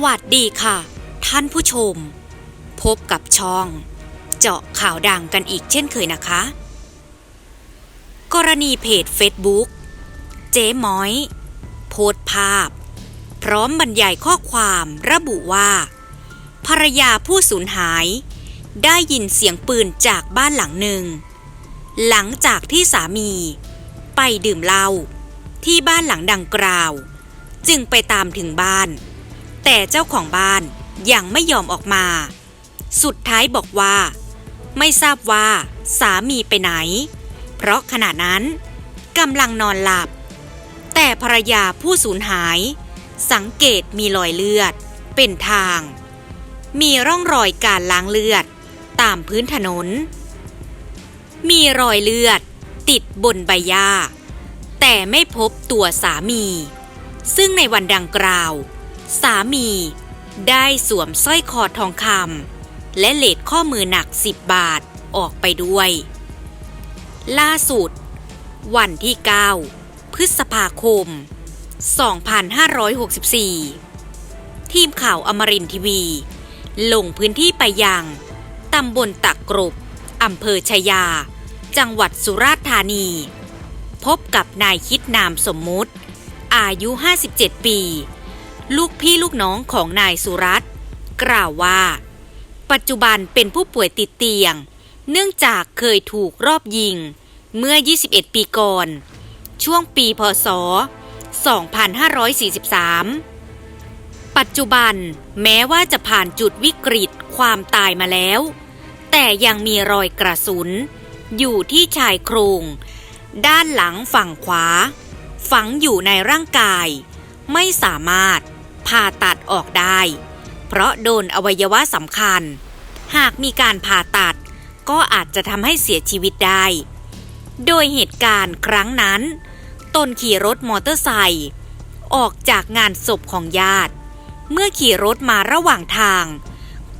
สวัสดีค่ะ ท่านผู้ชม พบกับช่อง เจาะข่าวดังกันอีกเช่นเคยนะคะ กรณีเพจ Facebook เจ๊ม้อย โพสภาพ พร้อมบรรยายข้อความระบุว่า ภรรยาผู้สูญหาย ได้ยินเสียงปืนจากบ้านหลังหนึ่ง หลังจากที่สามี ไปดื่มเหล้าที่บ้านหลังดังกล่าว จึงไปตามถึงบ้าน แต่เจ้าของบ้านยังไม่ยอมออกมา สุดท้ายบอกว่า ไม่ทราบว่าสามีไปไหน เพราะขณะนั้นกำลังนอนหลับ แต่ภรรยาผู้สูญหาย สังเกตมีรอยเลือด เป็นทาง มีร่องรอยการล้างเลือด ตามพื้นถนน มีรอยเลือดติดบนใบหญ้าแต่ไม่พบตัวสามี ซึ่งในวันดังกล่าว สามี ได้สวมสร้อยคอทองคำและเลดข้อมือหนัก10บบาทออกไปด้วย ล่าสุด วันที่ 9 พฤษภาคม 2564 ทีมข่าวอมรินทีวี ลงพื้นที่ไปยังตำบลตักกรุบอำเภอชายา จังหวัดสุราษฎร์ธานี พบกับนายคิดนามสมมุติ อายุ 57 ปี ลูกพี่ลูกน้องของนายสุรัตน์กล่าวว่า ปัจจุบันเป็นผู้ป่วยติดเตียง เนื่องจากเคยถูกรอบยิง เมื่อ 21 ปีก่อน ช่วงปีพศ 2543 ปัจจุบันแม้ว่าจะผ่านจุดวิกฤตความตายมาแล้ว แต่ยังมีรอยกระสุน อยู่ที่ชายโครง ด้านหลังฝั่งขวา ฝังอยู่ในร่างกาย ไม่สามารถ ผ่าตัดออกได้ เพราะโดนอวัยวะสำคัญ หากมีการผ่าตัด ก็อาจจะทำให้เสียชีวิตได้ โดยเหตุการณ์ครั้งนั้น ตนขี่รถมอเตอร์ไซค์ออกจากงานศพของญาติ เมื่อขี่รถมาระหว่างทาง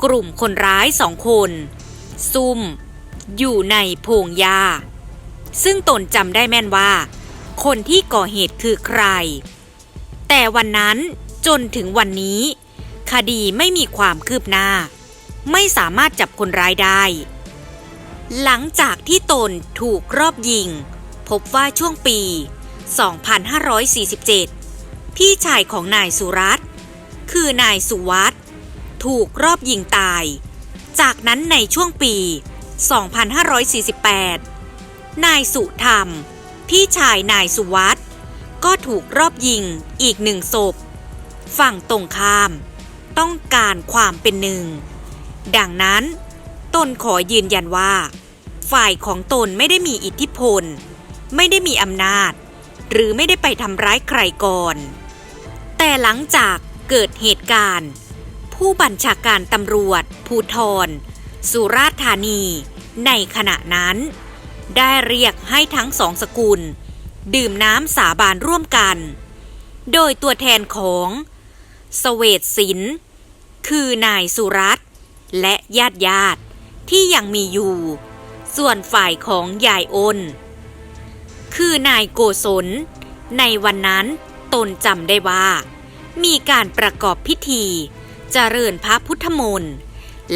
กลุ่มคนร้ายสองคน ซุ่ม อยู่ในพงหญ้า ซึ่งตนจำได้แม่นว่า คนที่ก่อเหตุคือใคร แต่วันนั้น จนถึงวันนี้ คดีไม่มีความคืบหน้า ไม่สามารถจับคนร้ายได้ หลังจากที่ตนถูกรอบยิง พบว่าช่วงปี 2547 พี่ชายของนายสุรัตน์คือนายสุวัตถูกรอบยิงตาย จากนั้นในช่วงปี 2548 นายสุธรรม พี่ชายนายสุวัตก็ถูกรอบยิงอีกหนึ่งศพ ฝั่งตรงข้าม ต้องการความเป็นหนึ่ง ดังนั้น ตนขอยืนยันว่า ฝ่ายของตนไม่ได้มีอิทธิพล ไม่ได้มีอำนาจ หรือไม่ได้ไปทำร้ายใครก่อน แต่หลังจากเกิดเหตุการณ์ ผู้บัญชาการตำรวจ ภูทร สุราษฎร์ธานี ในขณะนั้น ได้เรียกให้ทั้งสองสกุล ดื่มน้ำสาบานร่วมกัน โดยตัวแทนของ สเวตศิลคือนายสุรัตและญาติญาติที่ยังมีอยู่ ส่วนฝ่ายของยายอน คือนายโกศล ในวันนั้นตนจำได้ว่า มีการประกอบพิธีเจริญพระพุทธมนต์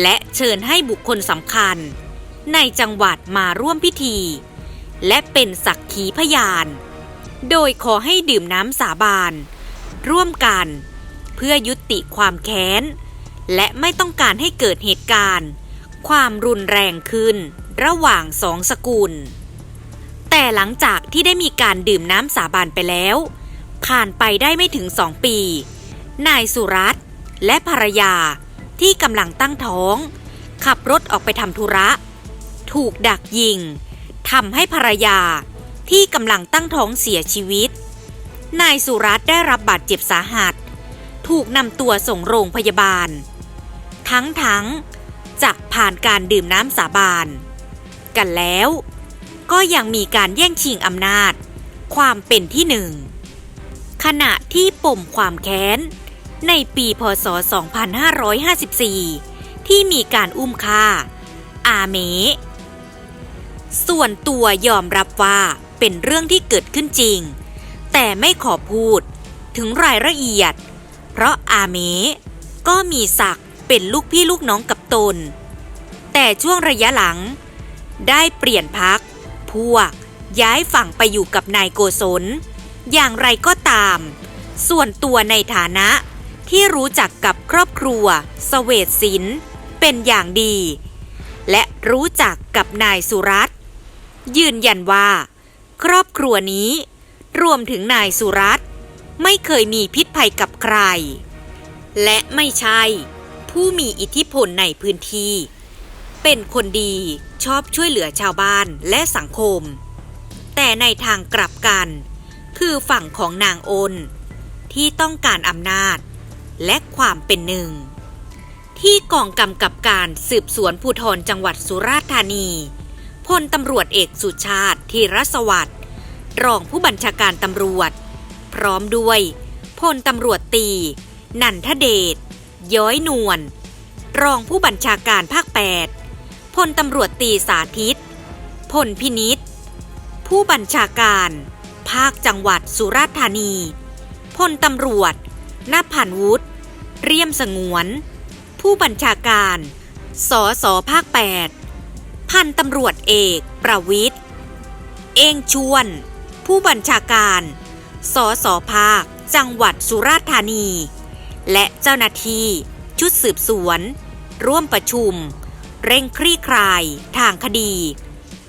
และเชิญให้บุคคลสำคัญ ในจังหวัดมาร่วมพิธี และเป็นสักขีพยาน โดยขอให้ดื่มน้ำสาบาน ร่วมกัน เพื่อยุติความแค้น และไม่ต้องการให้เกิดเหตุการณ์ ความรุนแรงขึ้น ระหว่างสองสกุล แต่หลังจากที่ได้มีการดื่มน้ำสาบานไปแล้ว ผ่านไปได้ไม่ถึงสองปี นายสุรัตและภรรยาที่กำลังตั้งท้อง ขับรถออกไปทำธุระ ถูกดักยิงทำให้ภรรยาที่กำลังตั้งท้องเสียชีวิต นายสุรัตได้รับบาดเจ็บสาหัส ถูกนำตัวส่งโรงพยาบาล ทั้งทั้งๆจากผ่านการดื่มน้ำสาบาน กันแล้ว ก็ยังมีการแย่งชิงอำนาจ ความเป็นที่หนึ่ง ขณะที่ปมความแค้น ในปีพศ 2554 ที่มีการอุ้มฆ่า อาเม ส่วนตัวยอมรับว่าเป็นเรื่องที่เกิดขึ้นจริง แต่ไม่ขอพูดถึงรายละเอียด เพราะอาเมก็มีศักดิ์เป็นลูกพี่ลูกน้องกับตน แต่ช่วงระยะหลัง ได้เปลี่ยนพัก พวกย้ายฝั่งไปอยู่กับนายโกศล อย่างไรก็ตาม ส่วนตัวในฐานะที่รู้จักกับครอบครัวสเวตศิลเป็นอย่างดี และรู้จักกับนายสุรัตยืนยันว่า ครอบครัวนี้ รวมถึงนายสุรัตน ไม่เคยมีพิษภัยกับใคร และไม่ใช่ ผู้มีอิทธิพลในพื้นที่ เป็นคนดีชอบช่วยเหลือชาวบ้านและสังคม แต่ในทางกลับกัน คือฝั่งของนางโอน ที่ต้องการอำนาจ และความเป็นหนึ่ง ที่กองกำกับการสืบสวนภูธรจังหวัดสุราษฎร์ธานีพลตำรวจเอกสุชาติธีรสวัสดิ์รองผู้บัญชาการตำรวจ พร้อมด้วยพลตำรวจตี นันทเดช ย้อยนวล รองผู้บัญชาการภาค 8 พลตำรวจตีสาธิต พลพินิษผู้บัญชาการ ภาคจังหวัดสุราษฎร์ธานี พลตำรวจนพันวุฒิ เรียมสงวน ผู้บัญชาการสอสอภาค 8 พันตำรวจเอกประวิทย์ เองชวน ผู้บัญชาการ สอสอภาค จังหวัดสุราษฎร์ธานี และเจ้าหน้าที่ ชุดสืบสวน ร่วมประชุม เร่งคลี่คลาย ทางคดี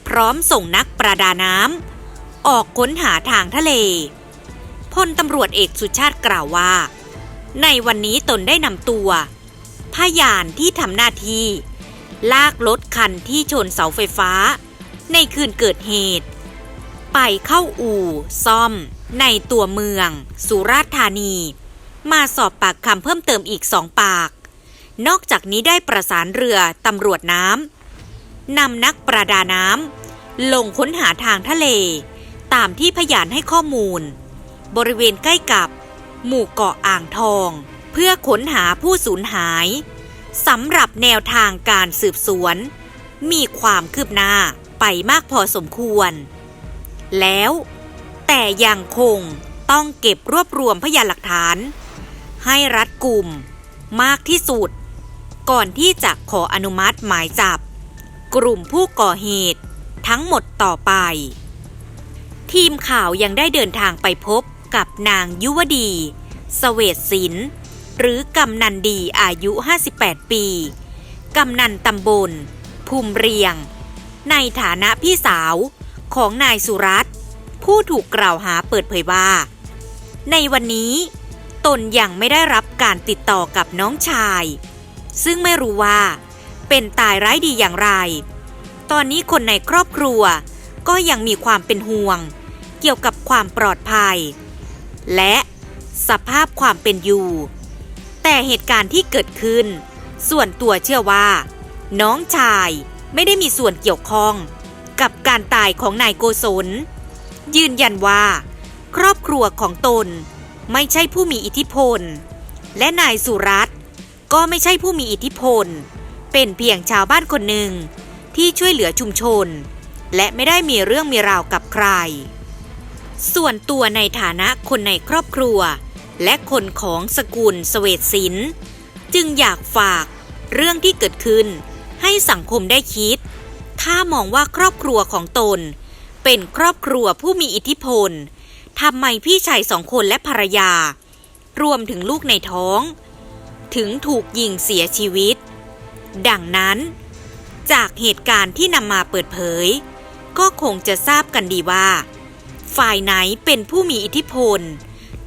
พร้อมส่งนักประดาน้ำออกค้นหาทางทะเลพลตำรวจเอกสุชาติกล่าวว่า ในวันนี้ตนได้นำตัว พยานที่ทำหน้าที่ ลากรถคันที่ชนเสาไฟฟ้า ในคืนเกิดเหตุ ไปเข้าอู่ซ่อม ในตัวเมือง สุราษฎร์ธานี มาสอบปากคำเพิ่มเติมอีกสองปาก นอกจากนี้ได้ประสานเรือตำรวจน้ำนำนักประดาน้ำลงค้นหาทางทะเล ตามที่พยานให้ข้อมูล บริเวณใกล้กับ หมู่เกาะอ่างทอง เพื่อค้นหาผู้สูญหายสำหรับแนวทางการสืบสวน มีความคืบหน้าไปมากพอสมควร แล้ว แต่ยังคงต้องเก็บรวบรวมพยานหลักฐาน ให้รัดกลุ่มมากที่สุด ก่อนที่จะขออนุมัติหมายจับ กลุ่มผู้ก่อเหตุทั้งหมดต่อไป ทีมข่าวยังได้เดินทางไปพบกับนางยุวดีสเวตศิลป์หรือกำนันดีอายุ 58 ปี กำนันตำบล ภูมิเรียง ในฐานะพี่สาวของนายสุรัตน์ ผู้ถูกกล่าวหาเปิดเผยว่า ในวันนี้ตนยังไม่ได้รับการติดต่อกับน้องชาย ซึ่งไม่รู้ว่า เป็นตายร้ายดีอย่างไร ตอนนี้คนในครอบครัวก็ยังมีความเป็นห่วง เกี่ยวกับความปลอดภัย และสภาพความเป็นอยู่ แต่เหตุการณ์ที่เกิดขึ้น ส่วนตัวเชื่อว่า น้องชายไม่ได้มีส่วนเกี่ยวข้องกับการตายของนายโกศล ยืนยันว่า ครอบครัวของตนไม่ใช่ผู้มีอิทธิพล และนายสุรัตน์ก็ไม่ใช่ผู้มีอิทธิพล เป็นเพียงชาวบ้านคนหนึ่งที่ช่วยเหลือชุมชน และไม่ได้มีเรื่องมีราวกับใคร ส่วนตัวในฐานะคนในครอบครัว และคนของสกุลสเวตศิลป์จึงอยากฝากเรื่องที่เกิดขึ้นให้สังคมได้คิด ถ้ามองว่าครอบครัวของตน เป็นครอบครัวผู้มีอิทธิพลทำไมพี่ชายสองคนและภรรยา รวมถึงลูกในท้อง ถึงถูกยิงเสียชีวิต ดังนั้น จากเหตุการณ์ที่นำมาเปิดเผย ก็คงจะทราบกันดีว่า ฝ่ายไหนเป็นผู้มีอิทธิพล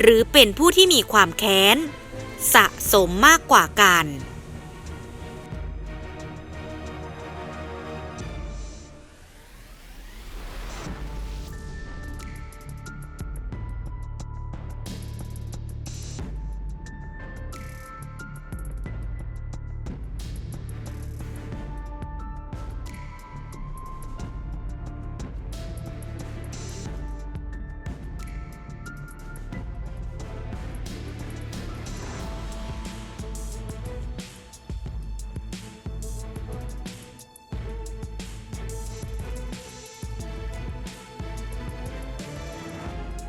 หรือเป็นผู้ที่มีความแค้น สะสมมากกว่ากัน